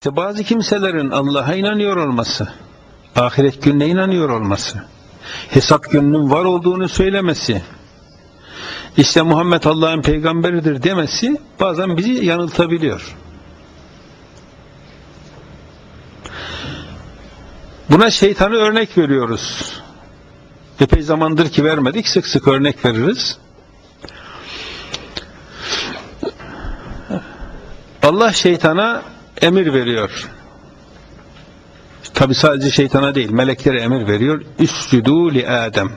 İşte bazı kimselerin Allah'a inanıyor olması, ahiret gününe inanıyor olması, hesap gününün var olduğunu söylemesi, işte Muhammed Allah'ın peygamberidir demesi bazen bizi yanıltabiliyor. Buna şeytanı örnek veriyoruz. Epey zamandır ki vermedik, sık sık örnek veririz. Allah şeytana emir veriyor. Tabi sadece şeytana değil, meleklere emir veriyor. Üscüdû li Adem.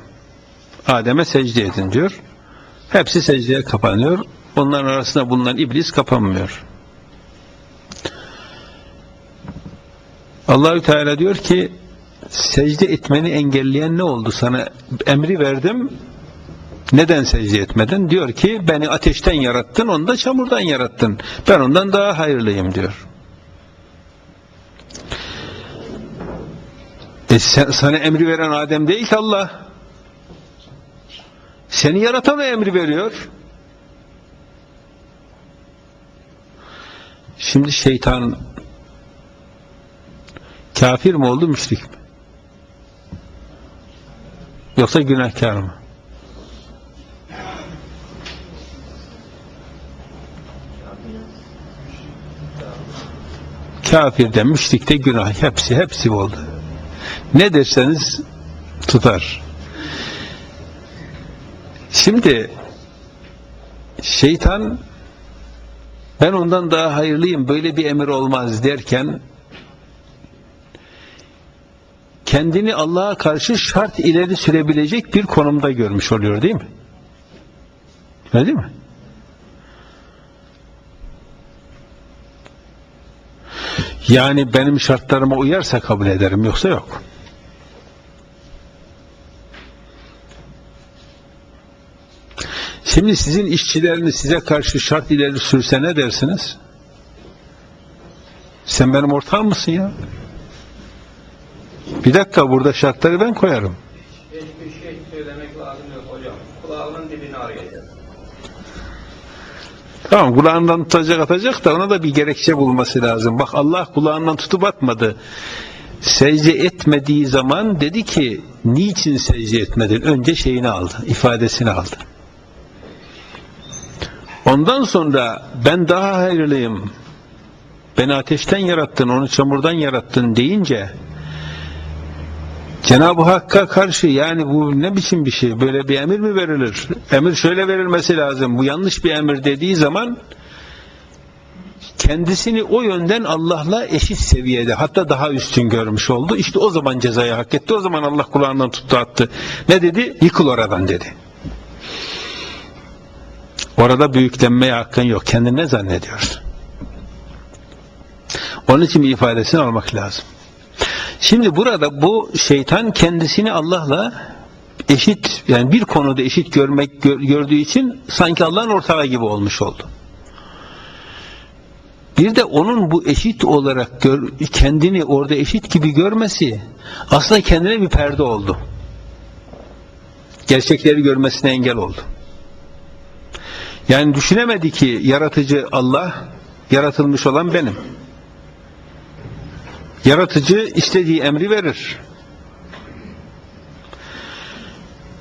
Adem'e secde edin diyor. Hepsi secdeye kapanıyor. Onların arasında bulunan iblis kapanmıyor. Allahü Teala diyor ki secde etmeni engelleyen ne oldu? Sana emri verdim. Neden secde etmedin? Diyor ki beni ateşten yarattın, onu da çamurdan yarattın. Ben ondan daha hayırlıyım diyor. E sen, sana emri veren Adem değil ki Allah. Seni yaratan emri veriyor. Şimdi şeytan kafir mi oldu, müşrik mi? Yoksa günahkar mı? Kafirde, müşrikte günah hepsi hepsi oldu. Ne derseniz tutar. Şimdi şeytan ben ondan daha hayırlıyım böyle bir emir olmaz derken kendini Allah'a karşı şart ileri sürebilecek bir konumda görmüş oluyor değil mi? Öyle değil mi? Yani benim şartlarıma uyarsa kabul ederim yoksa yok. Şimdi sizin işçileriniz size karşı şart ileri sürse ne dersiniz? Sen benim ortağım mısın ya? Bir dakika burada şartları ben koyarım. Hiçbir şey söylemek lazım yok hocam. Kulağının dibini arayacağız. Tamam kulağından tutacak atacak da ona da bir gerekçe bulması lazım. Bak Allah kulağından tutup atmadı. Secde etmediği zaman dedi ki niçin secde etmedin? Önce şeyini aldı, ifadesini aldı. Ondan sonra ben daha hayırlıyım. Beni ateşten yarattın, onu çamurdan yarattın deyince Cenab-ı Hakk'a karşı yani bu ne biçim bir şey? Böyle bir emir mi verilir? Emir şöyle verilmesi lazım. Bu yanlış bir emir dediği zaman kendisini o yönden Allah'la eşit seviyede hatta daha üstün görmüş oldu. İşte o zaman cezayı hak etti. O zaman Allah kulağından tuttu attı. Ne dedi? Yıkıl oradan dedi. Orada büyüklenmeye hakkın yok. Kendini ne zannediyorsun? Onun için bir ifadesini almak lazım. Şimdi burada bu şeytan kendisini Allah'la eşit yani bir konuda eşit görmek gör- gördüğü için sanki Allah'ın ortağı gibi olmuş oldu. Bir de onun bu eşit olarak gör, kendini orada eşit gibi görmesi aslında kendine bir perde oldu. Gerçekleri görmesine engel oldu. Yani düşünemedi ki yaratıcı Allah, yaratılmış olan benim. Yaratıcı istediği emri verir.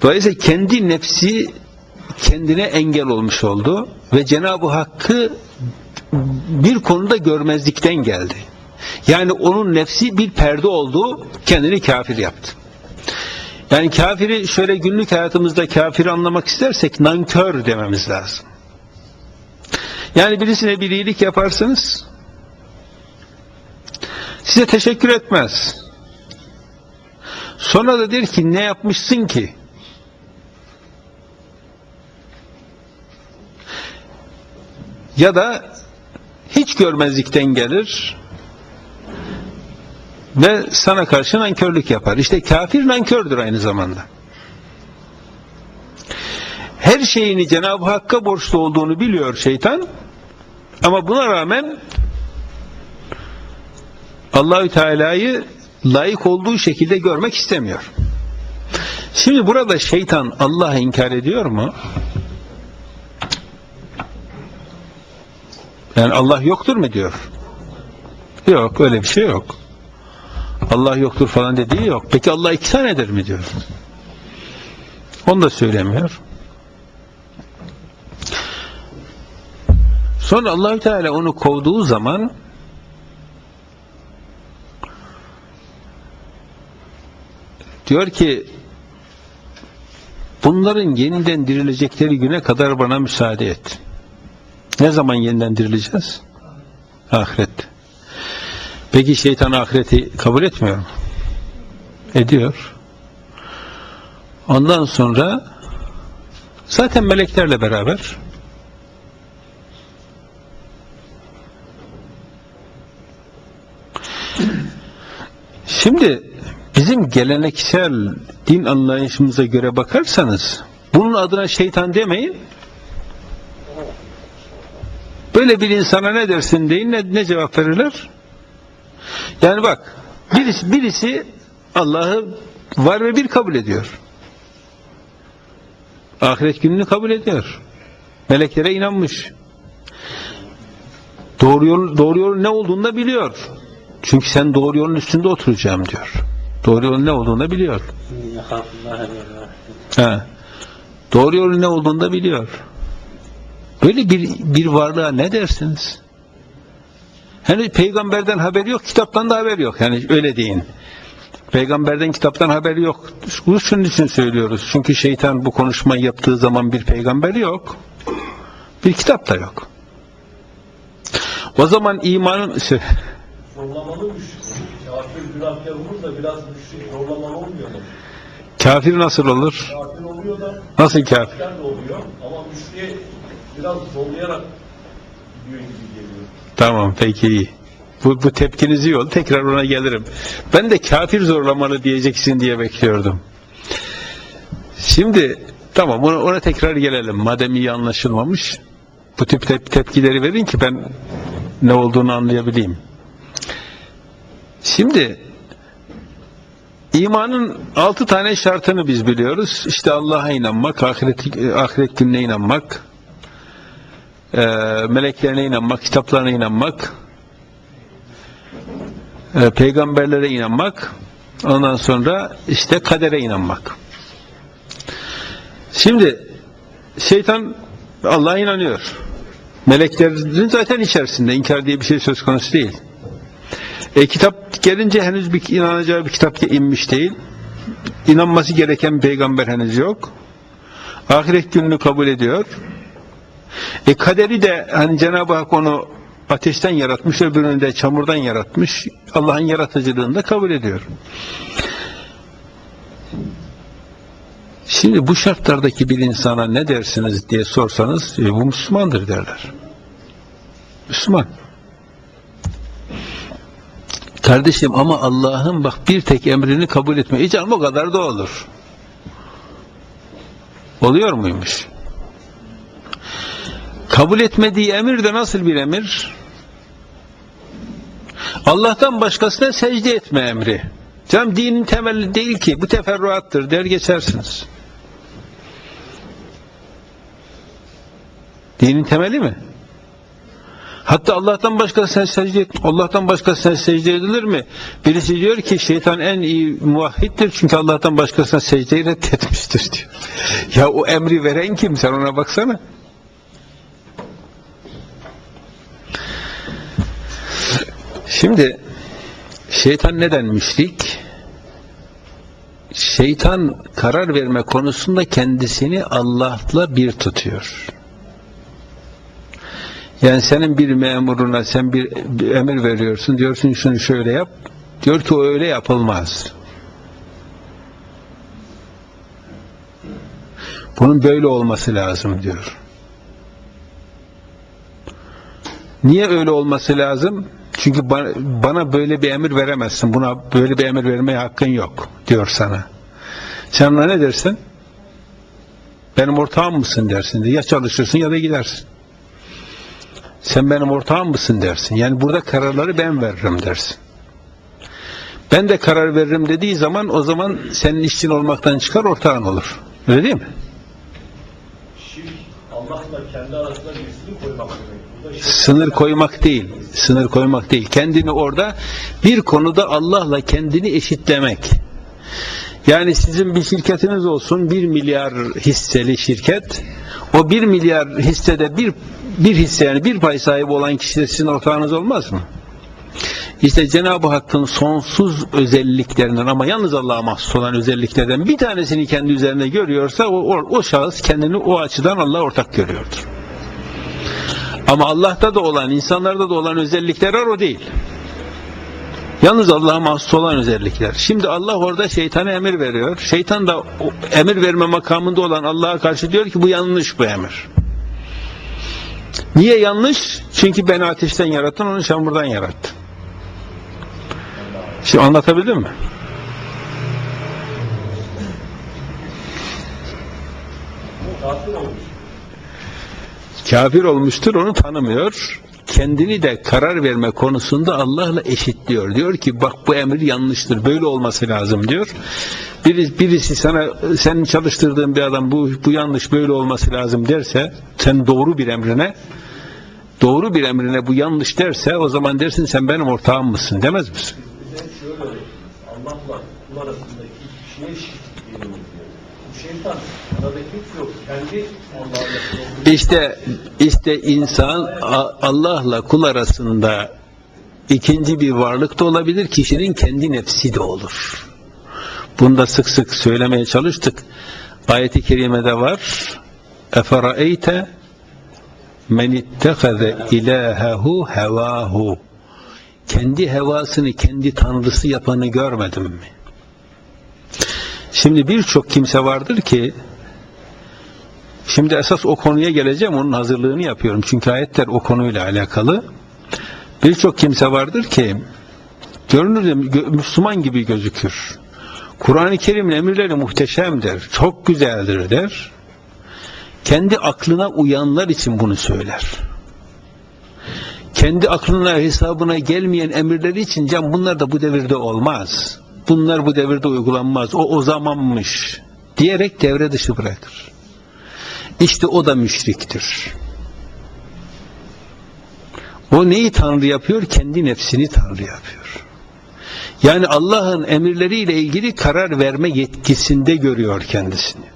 Dolayısıyla kendi nefsi kendine engel olmuş oldu ve Cenab-ı Hakk'ı bir konuda görmezlikten geldi. Yani onun nefsi bir perde oldu, kendini kafir yaptı. Yani kafiri şöyle günlük hayatımızda kafiri anlamak istersek nankör dememiz lazım. Yani birisine bir iyilik yaparsınız, size teşekkür etmez. Sonra da der ki ne yapmışsın ki? Ya da hiç görmezlikten gelir ve sana karşı nankörlük yapar. İşte kafir nankördür aynı zamanda. Her şeyini Cenab-ı Hakk'a borçlu olduğunu biliyor şeytan ama buna rağmen Allahü Teala'yı layık olduğu şekilde görmek istemiyor. Şimdi burada şeytan Allah'ı inkar ediyor mu? Yani Allah yoktur mu diyor? Yok öyle bir şey yok. Allah yoktur falan dediği yok. Peki Allah iki tanedir mi diyor. Onu da söylemiyor. Sonra Allahü Teala onu kovduğu zaman diyor ki bunların yeniden dirilecekleri güne kadar bana müsaade et. Ne zaman yeniden dirileceğiz? Ahirette. Peki şeytan ahireti kabul etmiyor mu? Ediyor. Ondan sonra zaten meleklerle beraber Şimdi bizim geleneksel din anlayışımıza göre bakarsanız bunun adına şeytan demeyin. Böyle bir insana ne dersin deyin ne, ne cevap verirler? Yani bak birisi, birisi Allah'ı var ve bir kabul ediyor. Ahiret gününü kabul ediyor. Meleklere inanmış. Doğru yol, doğru yolun ne olduğunu da biliyor. Çünkü sen doğru yolun üstünde oturacağım diyor. Doğru yolun ne olduğunu biliyor. Ha. Doğru yolun ne olduğunu da biliyor. Böyle bir, bir varlığa ne dersiniz? Hani peygamberden haberi yok, kitaptan da haberi yok. Yani öyle deyin. Peygamberden kitaptan haberi yok. Bunu şunun için söylüyoruz. Çünkü şeytan bu konuşmayı yaptığı zaman bir peygamber yok. Bir kitap da yok. O zaman imanın... Zorlamalı müşrik. Kafir günahkar olur da biraz müşrik zorlamalı olmuyor mu? Kafir nasıl olur? Kafir oluyor da Nasıl kafir? müşrikler de oluyor ama müşriye biraz zorlayarak gidiyor gibi geliyor. Tamam peki iyi. Bu, bu tepkiniz iyi oldu. Tekrar ona gelirim. Ben de kafir zorlamalı diyeceksin diye bekliyordum. Şimdi tamam ona, ona tekrar gelelim. Madem iyi anlaşılmamış bu tip tep- tepkileri verin ki ben ne olduğunu anlayabileyim. Şimdi imanın altı tane şartını biz biliyoruz. İşte Allah'a inanmak, ahiret, ahiret gününe inanmak, e, meleklerine inanmak, kitaplarına inanmak, e, peygamberlere inanmak, ondan sonra işte kadere inanmak. Şimdi şeytan Allah'a inanıyor. Meleklerin zaten içerisinde inkar diye bir şey söz konusu değil. E, kitap gelince henüz bir inanacağı bir kitap inmiş değil. İnanması gereken peygamber henüz yok. Ahiret gününü kabul ediyor. E kaderi de hani Cenab-ı Hak onu ateşten yaratmış, öbürünü de çamurdan yaratmış. Allah'ın yaratıcılığını da kabul ediyor. Şimdi bu şartlardaki bir insana ne dersiniz diye sorsanız e, bu Müslümandır derler. Müslüman. Kardeşim ama Allah'ın bak bir tek emrini kabul etme. E canım o kadar da olur. Oluyor muymuş? Kabul etmediği emir de nasıl bir emir? Allah'tan başkasına secde etme emri. Canım dinin temeli değil ki. Bu teferruattır der geçersiniz. Dinin temeli mi? Hatta Allah'tan başkasına secde et, Allah'tan başkasına secde edilir mi? Birisi diyor ki şeytan en iyi muvahhiddir çünkü Allah'tan başkasına secdeyi reddetmiştir diyor. Ya o emri veren kim? Sen ona baksana. Şimdi şeytan neden müşrik? Şeytan karar verme konusunda kendisini Allah'la bir tutuyor. Yani senin bir memuruna sen bir, bir emir veriyorsun, diyorsun şunu şöyle yap. Diyor ki o öyle yapılmaz. Bunun böyle olması lazım diyor. Niye öyle olması lazım? Çünkü bana, böyle bir emir veremezsin. Buna böyle bir emir vermeye hakkın yok diyor sana. Sen ona ne dersin? Benim ortağım mısın dersin. Ya çalışırsın ya da gidersin. Sen benim ortağım mısın dersin. Yani burada kararları ben veririm dersin. Ben de karar veririm dediği zaman o zaman senin işçin olmaktan çıkar ortağın olur. Öyle değil mi? Şirk Allah'la kendi arasında bir sınır koymak demek. Şey- Sınır koymak değil. Sınır koymak değil. Kendini orada bir konuda Allah'la kendini eşitlemek. Yani sizin bir şirketiniz olsun, bir milyar hisseli şirket. O bir milyar hissede bir bir hisse yani bir pay sahibi olan kişi de sizin ortağınız olmaz mı? İşte Cenab-ı Hakk'ın sonsuz özelliklerinden ama yalnız Allah'a mahsus olan özelliklerden bir tanesini kendi üzerinde görüyorsa o, o, o şahıs kendini o açıdan Allah'a ortak görüyordur. Ama Allah'ta da olan, insanlarda da olan özellikler var o değil. Yalnız Allah'a mahsus olan özellikler. Şimdi Allah orada şeytana emir veriyor. Şeytan da emir verme makamında olan Allah'a karşı diyor ki bu yanlış bu emir. Niye yanlış? Çünkü beni ateşten yarattın, onu çamurdan yarattın. Şimdi anlatabildim mi? Kafir olmuş. Kafir olmuştur, onu tanımıyor. Kendini de karar verme konusunda Allah'la eşitliyor. Diyor ki bak bu emir yanlıştır, böyle olması lazım diyor. Birisi, birisi sana, senin çalıştırdığın bir adam bu, bu yanlış, böyle olması lazım derse, sen doğru bir emrine, doğru bir emrine bu yanlış derse, o zaman dersin sen benim ortağım mısın, demez misin? Allah'la kul arasındaki diyelim diyor. Bu şeytan arada hiç yok. Kendi Allah'la İşte işte insan Allah'la kul arasında ikinci bir varlık da olabilir, kişinin kendi nefsi de olur. Bunu da sık sık söylemeye çalıştık. Ayet-i kerimede var. Eferaeyte men ittehaze ilahehu hevahu. Kendi hevasını kendi tanrısı yapanı görmedin mi? Şimdi birçok kimse vardır ki Şimdi esas o konuya geleceğim. Onun hazırlığını yapıyorum. Çünkü ayetler o konuyla alakalı. Birçok kimse vardır ki görünür Müslüman gibi gözükür. Kur'an-ı Kerim'in emirleri muhteşemdir. Çok güzeldir der. Kendi aklına uyanlar için bunu söyler. Kendi aklına hesabına gelmeyen emirleri için can bunlar da bu devirde olmaz. Bunlar bu devirde uygulanmaz. O o zamanmış diyerek devre dışı bırakır. İşte o da müşriktir. O neyi Tanrı yapıyor? Kendi nefsini Tanrı yapıyor. Yani Allah'ın emirleriyle ilgili karar verme yetkisinde görüyor kendisini.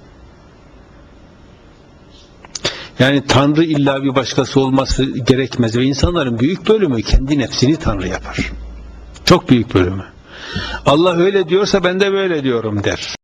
Yani Tanrı illa bir başkası olması gerekmez ve insanların büyük bölümü kendi nefsini Tanrı yapar. Çok büyük bölümü. Allah öyle diyorsa ben de böyle diyorum der.